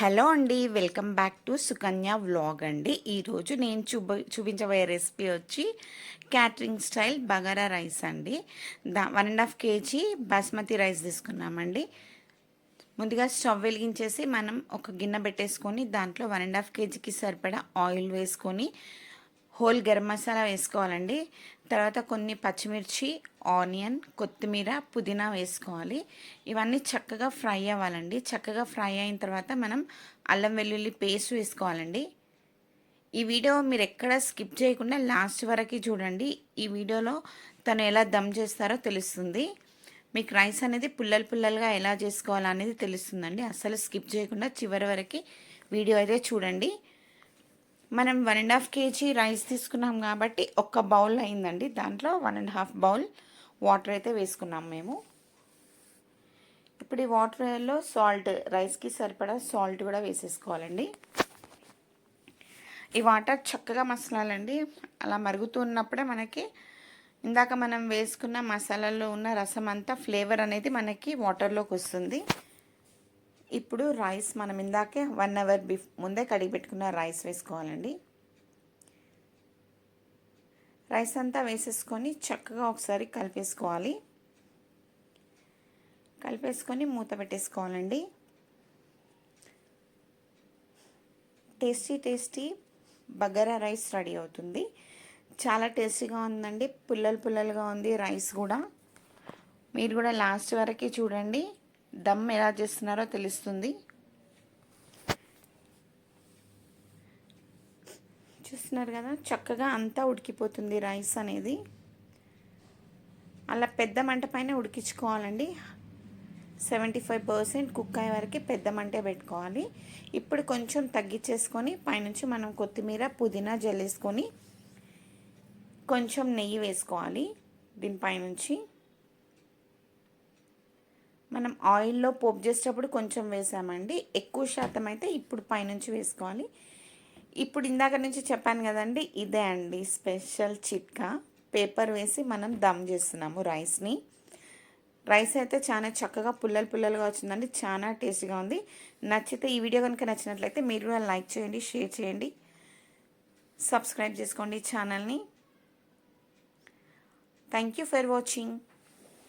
Hello అండి welcome back to Sukanya vlog అండి. ఈరోజు నేను చూప చూపించబోయే రెసిపీ వచ్చి క్యాటరింగ్ స్టైల్ బగారా రైస్ అండి. దా one and half KG basmati rice తీసుకున్నామండి. ముందుగా స్టవ్ వెలిగించేసి మనం ఒక గిన్నె పెట్టేసుకొని దాంట్లో వన్ అండ్ హాఫ్ కేజీకి సరిపడా ఆయిల్ వేసుకొని హోల్ గరం మసాలా వేసుకోవాలండి. తర్వాత కొన్ని పచ్చిమిర్చి ఆనియన్ కొత్తిమీర పుదీనా వేసుకోవాలి. ఇవన్నీ చక్కగా ఫ్రై అవ్వాలండి. చక్కగా ఫ్రై అయిన తర్వాత మనం అల్లం వెల్లుల్లి పేస్ట్ వేసుకోవాలండి. ఈ వీడియో మీరు ఎక్కడ స్కిప్ చేయకుండా లాస్ట్ వరకు చూడండి. ఈ వీడియోలో తను ఎలా దమ్ చేస్తారో తెలుస్తుంది. మీకు రైస్ అనేది పుల్లలు పుల్లలుగా ఎలా చేసుకోవాలనేది తెలుస్తుందండి. అస్సలు స్కిప్ చేయకుండా చివరి వరకు వీడియో అయితే చూడండి. మనం one and half KG rice తీసుకున్నాం కాబట్టి ఒక్క బౌల్ అయిందండి. దాంట్లో one and half bowl water అయితే వేసుకున్నాం మేము. ఇప్పుడు ఈ వాటర్లో సాల్ట్ రైస్కి సరిపడా సాల్ట్ కూడా వేసేసుకోవాలండి. ఈ వాటర్ చక్కగా మసలాలండి. అలా మరుగుతున్నప్పుడే మనకి ఇందాక మనం వేసుకున్న మసాలాలో ఉన్న రసం అంతా ఫ్లేవర్ అనేది మనకి వాటర్లోకి వస్తుంది. ఇప్పుడు రైస్ మనం ఇందాకే వన్ అవర్ బిఫ్ ముందే కడిగి పెట్టుకున్న రైస్ వేసుకోవాలండి. రైస్ అంతా వేసేసుకొని చక్కగా ఒకసారి కలిపేసుకోవాలి. కలిపేసుకొని మూత పెట్టేసుకోవాలండి. Tasty tasty bagara rice ready అవుతుంది. చాలా టేస్టీగా ఉందండి. పుల్లలు పుల్లలుగా ఉంది రైస్ కూడా. మీరు కూడా లాస్ట్ వరకు చూడండి. దమ్ ఎలా చేస్తున్నారో తెలుస్తుంది. చూస్తున్నారు కదా చక్కగా అంతా ఉడికిపోతుంది రైస్ అనేది. అలా పెద్ద మంట పైన ఉడికించుకోవాలండి. సెవెంటీ ఫైవ్ పర్సెంట్ కుక్ అయ్యే వరకు పెద్ద మంటే పెట్టుకోవాలి. ఇప్పుడు కొంచెం తగ్గించేసుకొని పైనుంచి మనం కొత్తిమీర పుదీనా జల్లేసుకొని కొంచెం నెయ్యి వేసుకోవాలి దీనిపైనుంచి. మనం ఆయిల్లో పోపు చేసేటప్పుడు కొంచెం వేసామండి. ఎక్కువ శాతం అయితే ఇప్పుడు పైనుంచి వేసుకోవాలి. ఇప్పుడు ఇందాక నుంచి చెప్పాను కదండి ఇదే అండి స్పెషల్ చిట్కా. పేపర్ వేసి మనం దమ్ చేస్తున్నాము రైస్ని. రైస్ అయితే చాలా చక్కగా పుల్లలు పుల్లలుగా వచ్చిందండి. చాలా టేస్టీగా ఉంది. నచ్చితే ఈ వీడియో కనుక నచ్చినట్లయితే మీరు కూడా లైక్ చేయండి షేర్ చేయండి. సబ్స్క్రైబ్ చేసుకోండి ఛానల్ని. Thank you for watching